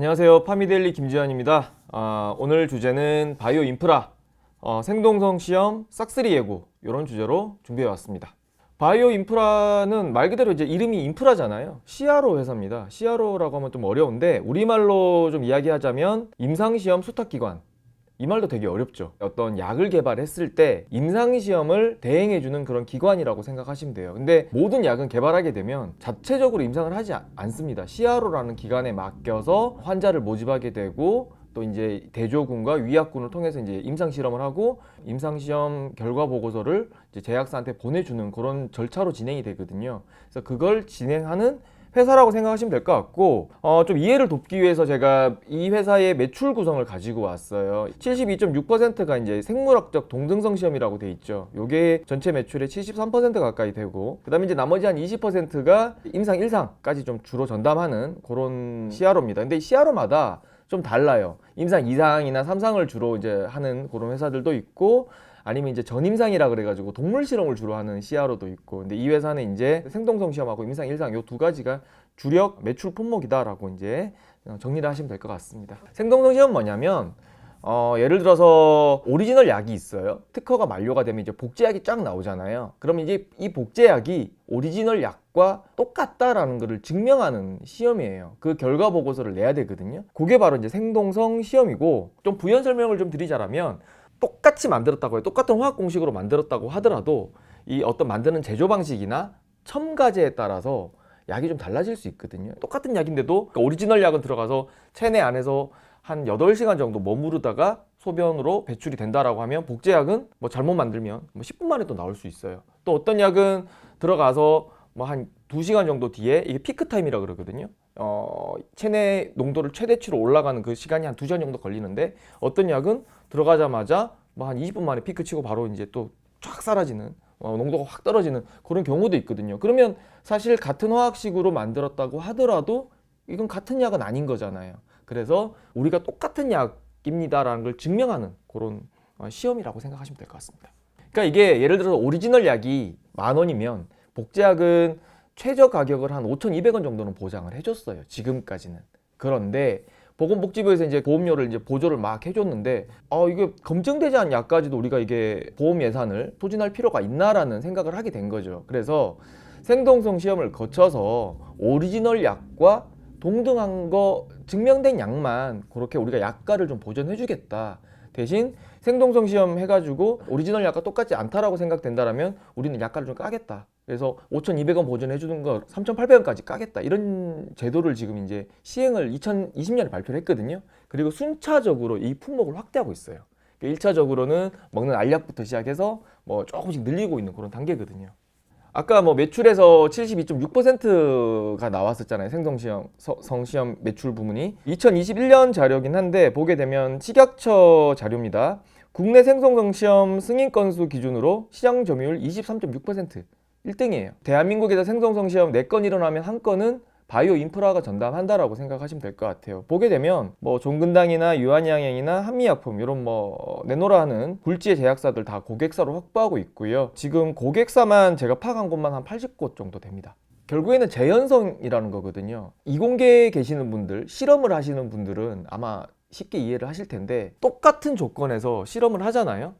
안녕하세요. 파미데일리 김지환입니다. 아, 오늘 주제는 바이오 인프라, 어, 생동성 시험, 싹쓸이 예고 이런 주제로 준비해 왔습니다. 바이오 인프라는 말 그대로 이제 이름이 인프라잖아요. CRO 회사입니다. CRO라고 하면 좀 어려운데 우리말로 좀 이야기하자면 임상시험 수탁기관. 이 말도 되게 어렵죠. 어떤 약을 개발했을 때 임상시험을 대행해주는 그런 기관이라고 생각하시면 돼요. 근데 모든 약은 개발하게 되면 자체적으로 임상을 하지 않- 않습니다. CRO라는 기관에 맡겨서 환자를 모집하게 되고 또 이제 대조군과 위약군을 통해서 이제 임상 실험을 하고 임상 시험 결과 보고서를 제약사한테 보내주는 그런 절차로 진행이 되거든요. 그래서 그걸 진행하는 회사라고 생각하시면 될 것 같고 어, 좀 이해를 돕기 위해서 제가 이 회사의 매출 구성을 가지고 왔어요. 72.6%가 이제 생물학적 동등성 시험이라고 돼 있죠. 요게 전체 매출의 73% 가까이 되고 그다음에 이제 나머지 한 20%가 임상 1상까지 좀 주로 전담하는 그런 CRO입니다. 근데 이 CRO마다 좀 달라요. 임상 2상이나 3상을 주로 이제 하는 그런 회사들도 있고 아니면 이제 전임상이라 그래가지고 동물 실험을 주로 하는 CRO도 있고 근데 이 회사는 이제 생동성 시험하고 임상 1상 요 두 가지가 주력 매출 품목이다라고 이제 어, 정리를 하시면 될 것 같습니다. 생동성 시험 뭐냐면 어, 예를 들어서 오리지널 약이 있어요. 특허가 만료가 되면 이제 복제약이 쫙 나오잖아요. 그러면 이제 이 복제약이 오리지널 약과 똑같다라는 것을 증명하는 시험이에요. 그 결과 보고서를 내야 되거든요. 그게 바로 이제 생동성 시험이고 좀 부연 설명을 좀 드리자면 똑같이 만들었다고 해요. 똑같은 화학 공식으로 만들었다고 하더라도 이 어떤 만드는 제조 방식이나 첨가제에 따라서 약이 좀 달라질 수 있거든요. 똑같은 약인데도 그러니까 오리지널 약은 들어가서 체내 안에서 한 8시간 정도 머무르다가 소변으로 배출이 된다라고 하면 복제약은 뭐 잘못 만들면 뭐 10분 만에 또 나올 수 있어요. 또 어떤 약은 들어가서 뭐한 2시간 정도 뒤에 이게 피크 타임이라 그러거든요. 어, 체내 농도를 최대치로 올라가는 그 시간이 한 2시간 정도 걸리는데 어떤 약은 들어가자마자 뭐 한 20분 만에 피크 치고 바로 이제 또 쫙 사라지는 어, 농도가 확 떨어지는 그런 경우도 있거든요. 그러면 사실 같은 화학식으로 만들었다고 하더라도 이건 같은 약은 아닌 거잖아요. 그래서 우리가 똑같은 약입니다라는 걸 증명하는 그런 어, 시험이라고 생각하시면 될 것 같습니다. 그러니까 이게 예를 들어서 오리지널 약이 만 원이면 복제약은 최저 가격을 한 5,200원 정도는 보장을 해줬어요. 지금까지는. 그런데 보건복지부에서 이제 보험료를 이제 보조를 막 해줬는데 어 이게 검증되지 않은 약까지도 우리가 이게 보험 예산을 소진할 필요가 있나라는 생각을 하게 된 거죠. 그래서 생동성 시험을 거쳐서 오리지널 약과 동등한 거 증명된 약만 그렇게 우리가 약가를 좀 보전해주겠다. 대신 생동성 시험 해가지고 오리지널 약과 똑같지 않다라고 생각된다라면 우리는 약가를 좀 까겠다. 그래서 5,200원 보전해주는 거 3,800원까지 까겠다. 이런 제도를 지금 이제 시행을 2020년에 발표를 했거든요. 그리고 순차적으로 이 품목을 확대하고 있어요. 1차적으로는 먹는 알약부터 시작해서 뭐 조금씩 늘리고 있는 그런 단계거든요. 아까 뭐 매출에서 72.6%가 나왔었잖아요. 생성시험 서- 성시험 매출 부문이 2021년 자료긴 한데 보게 되면 식약처 자료입니다. 국내 생성성 시험 승인 건수 기준으로 시장 점유율 23.6% 1등이에요. 대한민국에서 생성성 시험 4건 일어나면 한 건은 바이오 인프라가 전담한다라고 생각하시면 될 것 같아요. 보게 되면 뭐 종근당이나 유한양행이나 한미약품 이런 뭐 내노라 하는 굴지의 제약사들 다 고객사로 확보하고 있고요. 지금 고객사만 제가 파악한 곳만 한 80곳 정도 됩니다. 결국에는 재현성이라는 거거든요. 이공계에 계시는 분들, 실험을 하시는 분들은 아마 쉽게 이해를 하실 텐데 똑같은 조건에서 실험을 하잖아요.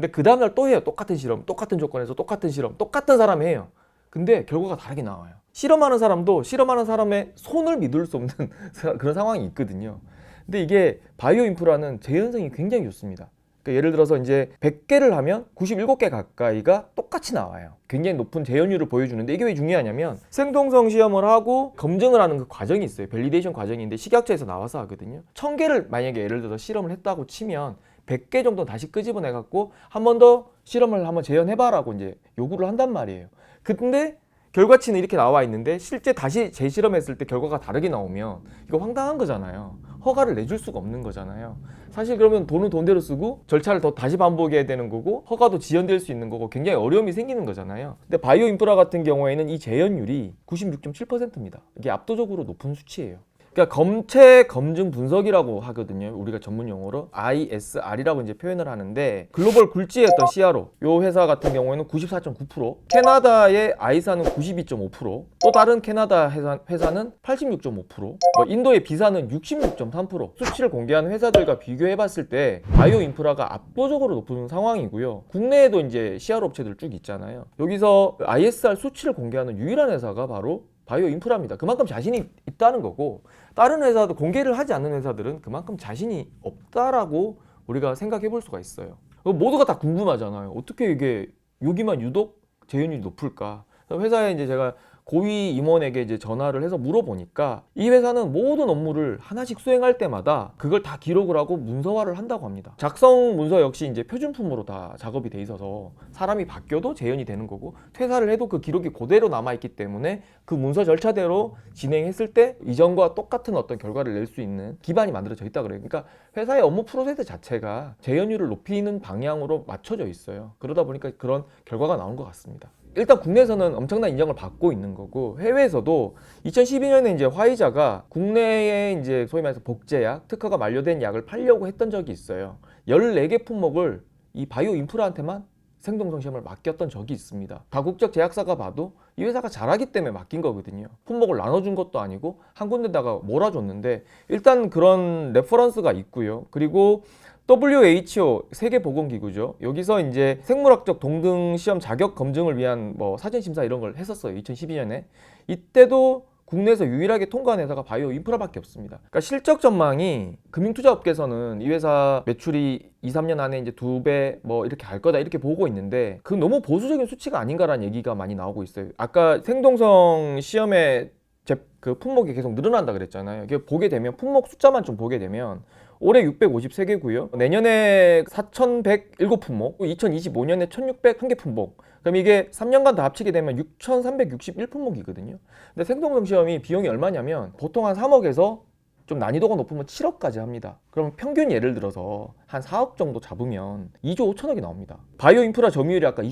근데 그 다음날 또 해요. 똑같은 실험, 똑같은 조건에서 똑같은 실험, 똑같은 사람이 해요. 근데 결과가 다르게 나와요. 실험하는 사람도 실험하는 사람의 손을 믿을 수 없는 그런 상황이 있거든요. 근데 이게 바이오 인프라는 재현성이 굉장히 좋습니다. 그러니까 예를 들어서 이제 100개를 하면 97개 가까이가 똑같이 나와요. 굉장히 높은 재현율을 보여주는데 이게 왜 중요하냐면 생동성 시험을 하고 검증을 하는 그 과정이 있어요. 밸리데이션 과정인데 식약처에서 나와서 하거든요. 1000개를 만약에 예를 들어서 실험을 했다고 치면 100개 정도 다시 끄집어내 갖고 한 번 더 실험을 한번 재현해 봐라고 이제 요구를 한단 말이에요. 근데 결과치는 이렇게 나와 있는데 실제 다시 재실험했을 때 결과가 다르게 나오면 이거 황당한 거잖아요. 허가를 내줄 수가 없는 거잖아요. 사실 그러면 돈은 돈대로 쓰고 절차를 더 다시 반복해야 되는 거고 허가도 지연될 수 있는 거고 굉장히 어려움이 생기는 거잖아요. 근데 바이오 인프라 같은 경우에는 이 재현율이 96.7%입니다. 이게 압도적으로 높은 수치예요. 그러니까 검체 검증 분석이라고 하거든요. 우리가 전문 용어로 ISR이라고 이제 표현을 하는데 글로벌 굴지의 어떤 CRO 요 회사 같은 경우에는 94.9%, 캐나다의 아이사는 92.5%, 또 다른 캐나다 회사, 회사는 86.5%, 뭐 인도의 비사는 66.3% 수치를 공개하는 회사들과 비교해 봤을 때 바이오 인프라가 압도적으로 높은 상황이고요. 국내에도 이제 CRO 업체들 쭉 있잖아요. 여기서 ISR 수치를 공개하는 유일한 회사가 바로 바이오 인프라입니다. 그만큼 자신이 있다는 거고 다른 회사도 공개를 하지 않는 회사들은 그만큼 자신이 없다라고 우리가 생각해 볼 수가 있어요. 모두가 다 궁금하잖아요. 어떻게 이게 여기만 유독 재현율이 높을까? 회사에 이제 제가 고위 임원에게 이제 전화를 해서 물어보니까 이 회사는 모든 업무를 하나씩 수행할 때마다 그걸 다 기록을 하고 문서화를 한다고 합니다. 작성 문서 역시 이제 표준품으로 다 작업이 돼 있어서 사람이 바뀌어도 재현이 되는 거고 퇴사를 해도 그 기록이 그대로 남아 있기 때문에 그 문서 절차대로 진행했을 때 이전과 똑같은 어떤 결과를 낼 수 있는 기반이 만들어져 있다 그래요. 그러니까 회사의 업무 프로세스 자체가 재현율을 높이는 방향으로 맞춰져 있어요. 그러다 보니까 그런 결과가 나온 것 같습니다. 일단 국내에서는 엄청난 인정을 받고 있는 거고 해외에서도 2012년에 이제 화이자가 국내에 이제 소위 말해서 복제약, 특허가 만료된 약을 팔려고 했던 적이 있어요. 14개 품목을 이 바이오 인프라한테만 생동성 시험을 맡겼던 적이 있습니다. 다국적 제약사가 봐도 이 회사가 잘하기 때문에 맡긴 거거든요. 품목을 나눠준 것도 아니고 한 군데다가 몰아줬는데 일단 그런 레퍼런스가 있고요. 그리고 WHO 세계보건기구죠. 여기서 이제 생물학적 동등 시험 자격 검증을 위한 뭐 사전 심사 이런 걸 했었어요. 2012년에 이때도 국내에서 유일하게 통과한 회사가 바이오 인프라밖에 없습니다. 그러니까 실적 전망이 금융투자업계에서는 이 회사 매출이 2, 3년 안에 이제 두 배 뭐 이렇게 갈 거다 이렇게 보고 있는데 그 너무 보수적인 수치가 아닌가라는 얘기가 많이 나오고 있어요. 아까 생동성 시험에 제 그 품목이 계속 늘어난다 그랬잖아요. 이게 보게 되면 품목 숫자만 좀 보게 되면 올해 653개고요. 내년에 4,107품목, 2025년에 1,601개 품목. 그럼 이게 3년간 다 합치게 되면 6,361품목이거든요. 근데 생동성 시험이 비용이 얼마냐면 보통 한 3억에서 좀 난이도가 높으면 7억까지 합니다. 그럼 평균 예를 들어서 한 4억 정도 잡으면 2조 5천억이 나옵니다. 바이오 인프라 점유율이 아까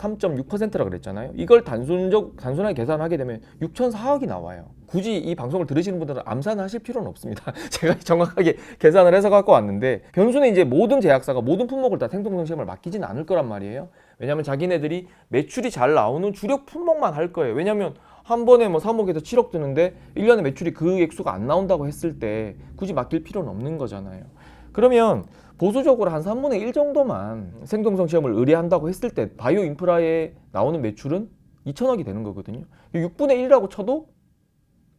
23.6%라 그랬잖아요. 이걸 단순적 단순하게 계산하게 되면 6,004억이 나와요. 굳이 이 방송을 들으시는 분들은 암산하실 필요는 없습니다. 제가 정확하게 계산을 해서 갖고 왔는데 변수는 이제 모든 제약사가 모든 품목을 다 생동성 시험을 맡기진 않을 거란 말이에요. 왜냐하면 자기네들이 매출이 잘 나오는 주력 품목만 할 거예요. 왜냐하면 한 번에 뭐 3억에서 7억 드는데 1년에 매출이 그 액수가 안 나온다고 했을 때 굳이 맡길 필요는 없는 거잖아요. 그러면 보수적으로 한 3분의 1 정도만 생동성 시험을 의뢰한다고 했을 때 바이오 인프라에 나오는 매출은 2천억이 되는 거거든요. 6분의 1이라고 쳐도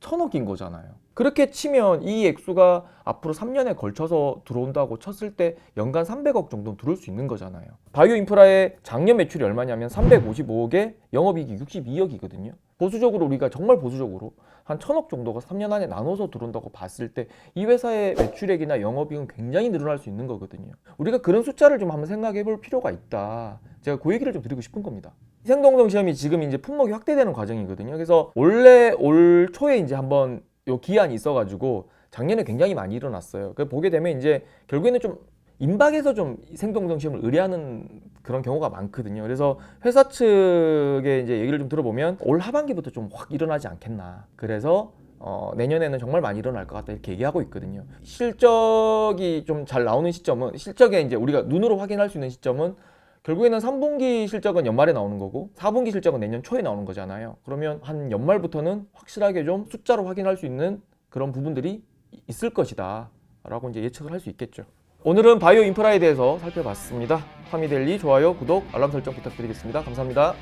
천억인 거잖아요. 그렇게 치면 이 액수가 앞으로 3년에 걸쳐서 들어온다고 쳤을 때 연간 300억 정도 들어올 수 있는 거잖아요. 바이오 인프라의 작년 매출이 얼마냐면 355억에 영업이익이 62억이거든요. 보수적으로 우리가 정말 보수적으로 한 천억 정도가 3년 안에 나눠서 들어온다고 봤을 때 이 회사의 매출액이나 영업이익은 굉장히 늘어날 수 있는 거거든요. 우리가 그런 숫자를 좀 한번 생각해 볼 필요가 있다. 제가 그 얘기를 좀 드리고 싶은 겁니다. 생동성 시험이 지금 이제 품목이 확대되는 과정이거든요. 그래서 원래 올 초에 이제 한번 요 기한이 있어가지고 작년에 굉장히 많이 일어났어요. 그 보게 되면 이제 결국에는 좀 임박에서 좀 생동성 시험을 의뢰하는 그런 경우가 많거든요. 그래서 회사 측의 이제 얘기를 좀 들어보면 올 하반기부터 좀 확 일어나지 않겠나. 그래서 어, 내년에는 정말 많이 일어날 것 같다 이렇게 얘기하고 있거든요. 실적이 좀 잘 나오는 시점은 실적에 이제 우리가 눈으로 확인할 수 있는 시점은 결국에는 3분기 실적은 연말에 나오는 거고 4분기 실적은 내년 초에 나오는 거잖아요. 그러면 한 연말부터는 확실하게 좀 숫자로 확인할 수 있는 그런 부분들이 있을 것이다. 라고 이제 예측을 할 수 있겠죠. 오늘은 바이오 인프라에 대해서 살펴봤습니다. 파미델리 좋아요, 구독, 알람 설정 부탁드리겠습니다. 감사합니다.